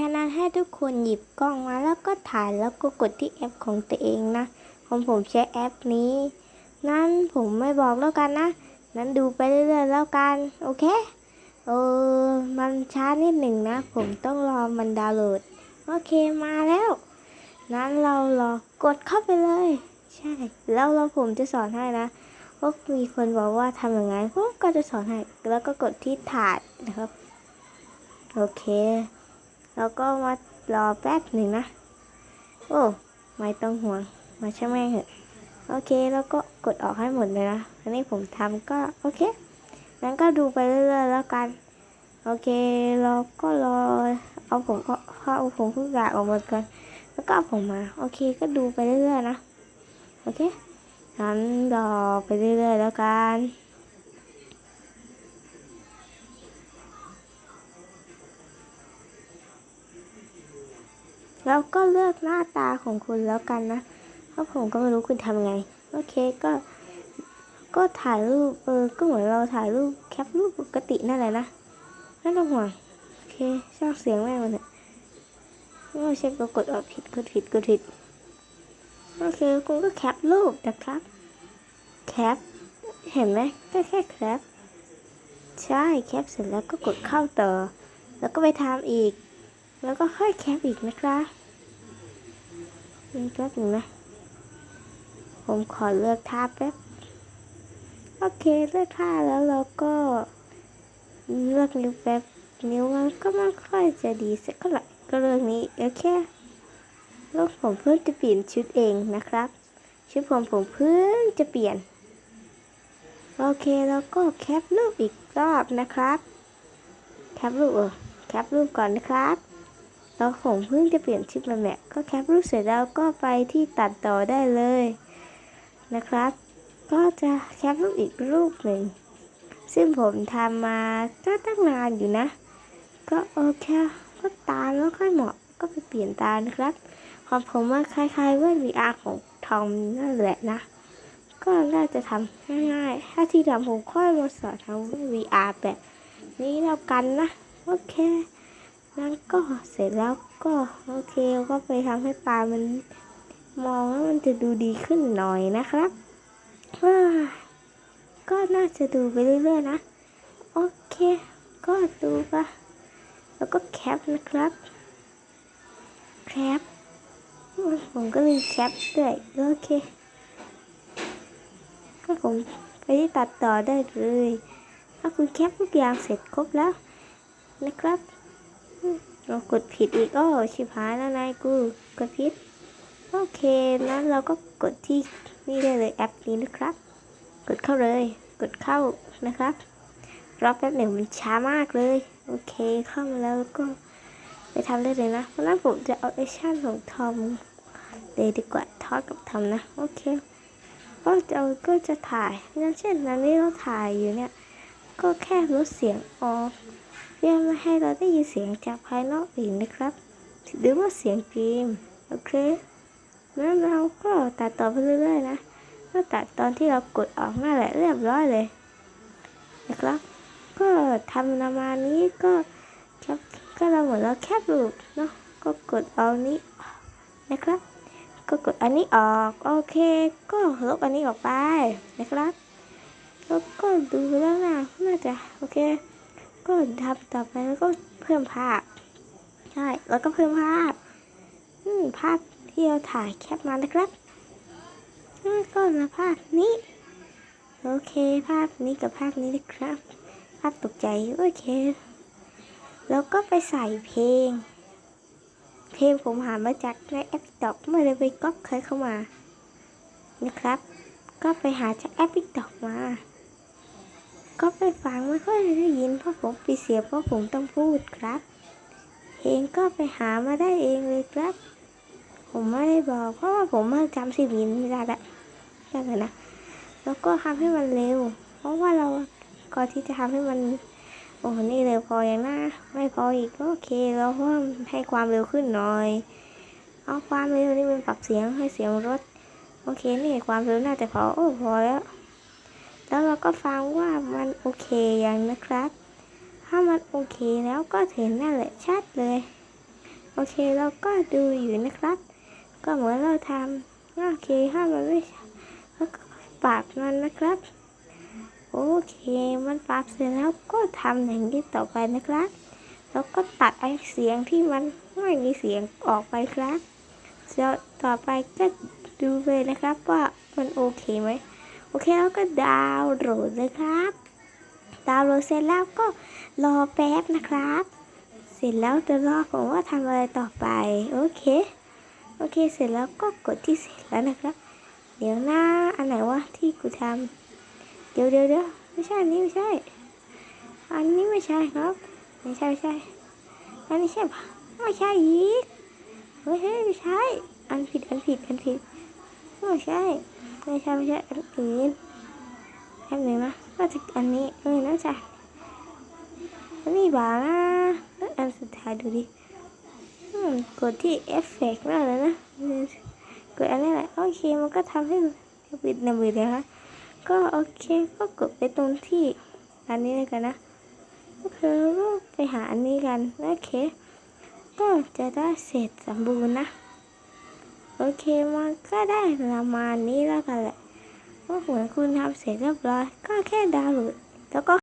ฮานาให้ทุกคนหยิบกล้องมาแล้วก็ถ่ายแล้วก็กดที่แอปของตัวเองนะของผมใช้แอปนี้ นั้นผมไม่บอกแล้วกันนะ นั้นดูไปเรื่อยๆแล้วกัน โอเค เออ มันช้านิดหนึ่งนะ ผมต้องรอมันดาวน์โหลด โอเคมาแล้ว นั้นเรารอกดเข้าไปเลย ใช่ แล้วเราผมจะสอนให้นะเพราะมีคนบอกว่าทำยังไงผมก็จะสอนให้ แล้วก็กดที่ถาดนะครับ โอเค แล้วก็มารอแป๊บหนึ่งนะ โอ้ไม่ต้องห่วงมาช่างแม่งเถอะโอเคแล้วก็กดออกให้หมดเลยนะอันนี้ผมทำก็โอเคงั้นก็ดูไปเรื่อยๆแล้วกัน โอเคเราก็รอเอาผมก็เอาผมทุกอย่างออกหมดก่อนแล้วก็เอาผมมา โอเคก็ดูไปเรื่อยๆนะ โอเคงั้นรอไปเรื่อยๆแล้วกัน แล้วก็เลือกหน้าตาของคุณแล้วกันนะเพราะผมก็ไม่รู้คุณทำไง โอเคก็ ก็ถ่ายรูปเออก็เหมือนเราถ่ายรูปแคปรูปปกตินั่นแหละนะไม่ต้องห่วงโอเคช่างเสียงแม่มันเถอะไม่ใช่ก็กดออกผิดกดผิดกดผิดโอเคคุณก็แคปรูปนะครับแคปเห็นไหมก็แค่แคปใช่แคปเสร็จแล้วก็กดเข้าต่อ แล้วก็ไปทำอีก แล้วก็ค่อยแคปอีกนะครับ แป๊บหนึงนะ ผมขอเลือกท่าแป๊บ โอเคเลือกท่าแล้วเราก็เลือกนิ้วแป๊บ นิ้วมันก็ไม่ค่อยจะดีสักเท่าไหร่ก็เลือกนี้โอเคแล้วผมเพิ่งจะเปลี่ยนชุดเองนะครับ ชุดผมผมเพิ่งจะเปลี่ยน โอเคแล้วก็แคปรูปอีกรอบนะครับ แคปรูปเออแคปรูปก่อนนะครับ แล้วผมเพิ่งจะเปลี่ยนชุดมาแม่ก็แคปรูปเสร็จแล้วก็ไปที่ตัดต่อได้เลยนะครับ ก็จะแคปรูปอีกรูปหนึ่ง ซึ่งผมทำมาก็ตั้งนานอยู่นะ ก็โอเคก็ตาไม่ค่อยเหมาะก็ไปเปลี่ยนตานะครับของผมว่าคล้ายๆเว่น VR ของทอมนั่นแหละนะ ก็น่าจะทำง่ายๆถ้าที่ทำผมค่อยมาสอนทำเว่น VR แบบนี้แล้วกันนะ โอเค นั้นก็เสร็จแล้วก็โอเคก็ไปทำให้ปลามันมองแล้วมันจะดูดีขึ้นหน่อยนะครับก็น่าจะดูไปเรื่อยๆนะ โอเค ก็ดูปะแล้วก็แคปนะครับแคปผมก็มีแคปด้วยโอเคก็ผมไปที่ตัดต่อได้เลยถ้าคุณแคปทุกอย่างเสร็จครบแล้วนะครับ เรากดผิดอีกโอ้ชิบหายแล้วนายกูกดผิด โอเคนั้นเราก็กดที่นี่ได้เลยแอปนี้นะครับ กดเข้าเลย กดเข้านะครับรอแป๊บหนึ่งมันช้ามากเลย โอเคเข้ามาแล้วก็ไปทำได้เลยนะเพราะนั้นผมจะเอาแอคชั่นของทอมเลยดีกว่าทอดกับทอมนะ โอเค ก็จะเอาก็จะถ่ายงั้นเช่นนั้นนี่เราถ่ายอยู่เนี่ย ก็แค่ลดเสียงออกเพื่อไม่ให้เราได้ยินเสียงจากภายนอกอีกนะครับ หรือว่าเสียงเกมโอเคแล้วเราก็ตัดต่อไปเรื่อยๆนะก็ตัดตอนที่เรากดออกนั่นแหละเรียบร้อยเลยนะครับ ก็ทำประมาณนี้ก็แคปก็เราเหมือนเราแคปรูปเนาะก็กดเอานี้นะครับ ก็กดอันนี้ออก โอเค ก็ลบอันนี้ออกไปนะครับ แล้วก็ดูแล้วนะน่าจะโอเค ก็ทำต่อไปแล้วก็เพิ่มภาพใช่แล้วก็เพิ่มภาพอืมภาพที่เราถ่ายแคปมานะครับก็มาภาพนี้ โอเค ภาพนี้กับภาพนี้นะครับ ภาพตกใจโอเค แล้วก็ไปใส่เพลง เพลงผมหามาจากในแอปตอกไม่ได้ไปก๊อปใครเข้ามานะครับ ก็ไปหาจากแอปตอกมา ก็ไปฟังไม่ค่อยได้ยินเพราะผมปิดเสียงเพราะผมต้องพูดครับเพลงก็ไปหามาได้เองเลยครับ ผมไม่ได้บอกเพราะว่าผมม่จำสิบินไม่ได้ละแค่นั้นนะ แล้วก็ทำให้มันเร็ว เพราะว่าเราก่อนที่จะทำให้มันโอ้โหนี่เร็วพออย่างน่าไม่พออีกก็โอเคเราเพิ่มให้ความเร็วขึ้นหน่อย เอาความเร็วนี่มันปรับเสียงให้เสียงลดโอเคนี่ความเร็วน่าจะพอโอ้พอแล้ว แล้วเราก็ฟังว่ามันโอเคยังนะครับ ถ้ามันโอเคแล้วก็เห็นนั่นแหละชัดเลย โอเคเราก็ดูอยู่นะครับ ก็เหมือนเราทำโอเคถ้ามันไม่ใช่แล้วก็ปรับมันนะครับ โอเคมันปรับเสร็จแล้วก็ทำอย่างนี้ต่อไปนะครับ แล้วก็ตัดไอเสียงที่มันไม่มีเสียงออกไปครับแล้วต่อไปก็ดูเลยนะครับว่ามันโอเคไหม โอเคแล้วก็ดาวน์โหลดเลยครับ ดาวน์โหลดเสร็จแล้วก็รอแป๊บนะครับ เสร็จแล้วจะรอผมว่าทำอะไรต่อไป โอเค โอเคเสร็จแล้วก็กดที่เสร็จแล้วนะครับ เดี๋ยวหน้าอันไหนวะที่กูทำเดี๋ยวเดี๋ยวเดี๋ยวไม่ใช่อันนี้ไม่ใช่ อันนี้ไม่ใช่ครับ ไม่ใช่ไม่ใช่ อันนี้ใช่ปะไม่ใช่อีกเฮ้ยเฮ้ยไม่ใช่ อันผิดอันผิดอันผิดไม่ใช่ ไม่ใช่ไม่ใช่อันอื่นอันหนึ่งนะก็จะอันนี้เออน่าจะอันนี้บ้านะแล้วอันสุดท้ายดูดิอืมกดที่เอฟเฟกต์นั่นเลยนะกดอันนี้แหละโอเคมันก็ทำให้ปิดนะปิดนะคะก็โอเคก็กดไปตรงที่อันนี้เลยกันนะก็คือก็ไปหาอันนี้กันโอเค ก็จะได้เสร็จสมบูรณ์นะ โอเคมันก็ได้ประมาณนี้แล้วกันแหละว่าเหมือนคุณทำเสร็จเรียบร้อย ก็แค่ดาวน์โหลดแล้วก็